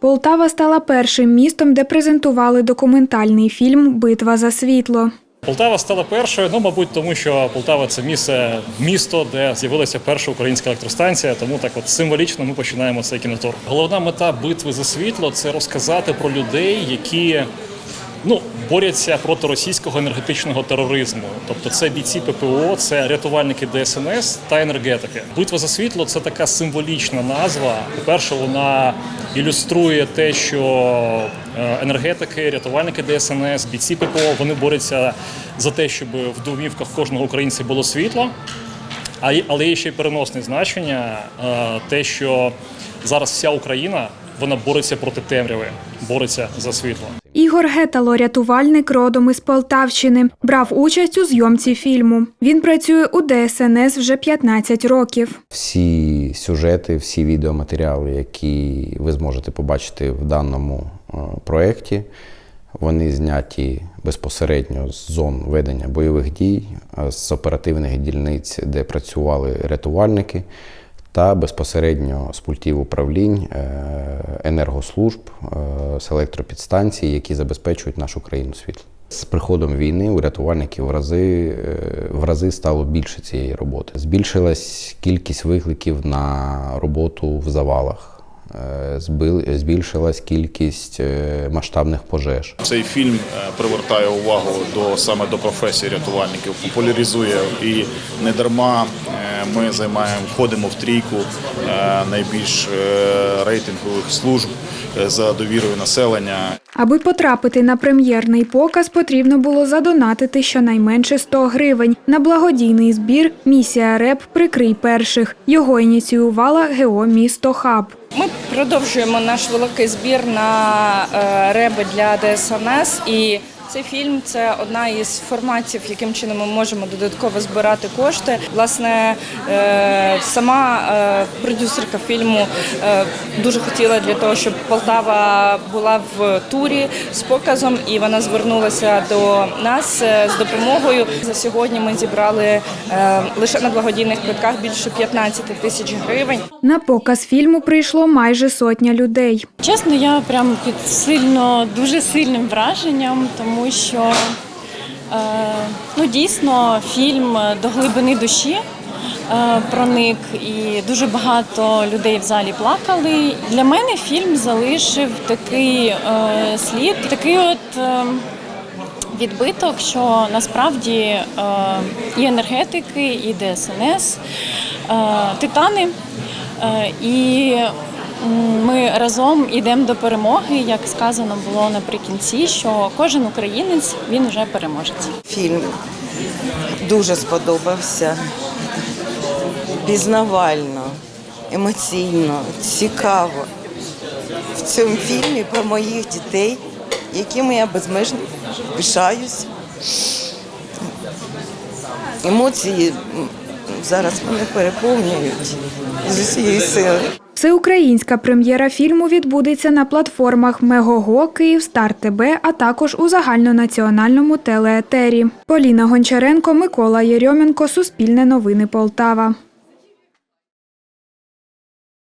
Полтава стала першим містом, де презентували документальний фільм Битва за світло. Полтава стала першою, ну мабуть, тому що Полтава це місце, місто, де з'явилася перша українська електростанція. Тому так, от символічно ми починаємо цей кінотур. Головна мета битви за світло це розказати про людей, які ну борються проти російського енергетичного тероризму. Тобто, це бійці ППО, це рятувальники ДСНС та енергетики. Битва за світло це така символічна назва. По-перше, вона ілюструє те, що е, енергетики, рятувальники ДСНС, бійці ППО вони борються за те, щоб в домівках кожного українця було світло. Але є ще й переносне значення, е, те, що зараз вся Україна вона бореться проти темряви, бореться за світло. Ігор Гетало, рятувальник родом із Полтавщини, брав участь у зйомці фільму. Він працює у ДСНС вже 15 років. Всі сюжети, всі відеоматеріали, які ви зможете побачити в даному е, проєкті, вони зняті безпосередньо з зон ведення бойових дій, е, з оперативних дільниць, де працювали рятувальники, та безпосередньо з пультів управлінь е, енергослужб, е, з електропідстанцій, які забезпечують нашу країну світлом. З приходом війни у рятувальників в рази, е, в рази стало більше цієї роботи. Збільшилась кількість викликів на роботу в завалах. Збільшилась кількість масштабних пожеж. Цей фільм привертає увагу до саме до професії рятувальників, популяризує і не дарма ми займаємо, входимо в трійку е, найбільш е, рейтингових служб е, за довірою населення. Аби потрапити на прем'єрний показ, потрібно було задонатити щонайменше 100 гривень на благодійний збір Місія РЕП Прикрий перших. Його ініціювала ГО місто Хаб. Ми продовжуємо наш великий збір на реби для ДСНС і. Цей фільм це одна із форматів, яким чином ми можемо додатково збирати кошти. Власне, е, сама е, продюсерка фільму е, дуже хотіла для того, щоб Полтава була в турі з показом, і вона звернулася до нас з допомогою. За сьогодні ми зібрали лише на благодійних квитках більше 15 тисяч гривень. На показ фільму прийшло майже сотня людей. Чесно, я прям під сильно, дуже сильним враженням, тому що е, ну, дійсно фільм до глибини душі е, проник, і дуже багато людей в залі плакали. Для мене фільм залишив такий е, слід, такий от. Відбиток, що насправді е, і енергетики, і ДСНС, е, титани, е, і ми разом йдемо до перемоги. Як сказано було наприкінці, що кожен українець він вже переможець. Фільм дуже сподобався. Пізнавально, емоційно, цікаво. В цьому фільмі про моїх дітей, якими я безмежно пишаюсь. Емоції зараз мене переповнюють з усієї сили. Всеукраїнська прем'єра фільму відбудеться на платформах Мегого, Київстар ТБ, а також у загальнонаціональному телеетері. Поліна Гончаренко, Микола Єрьоменко, Суспільне новини Полтава.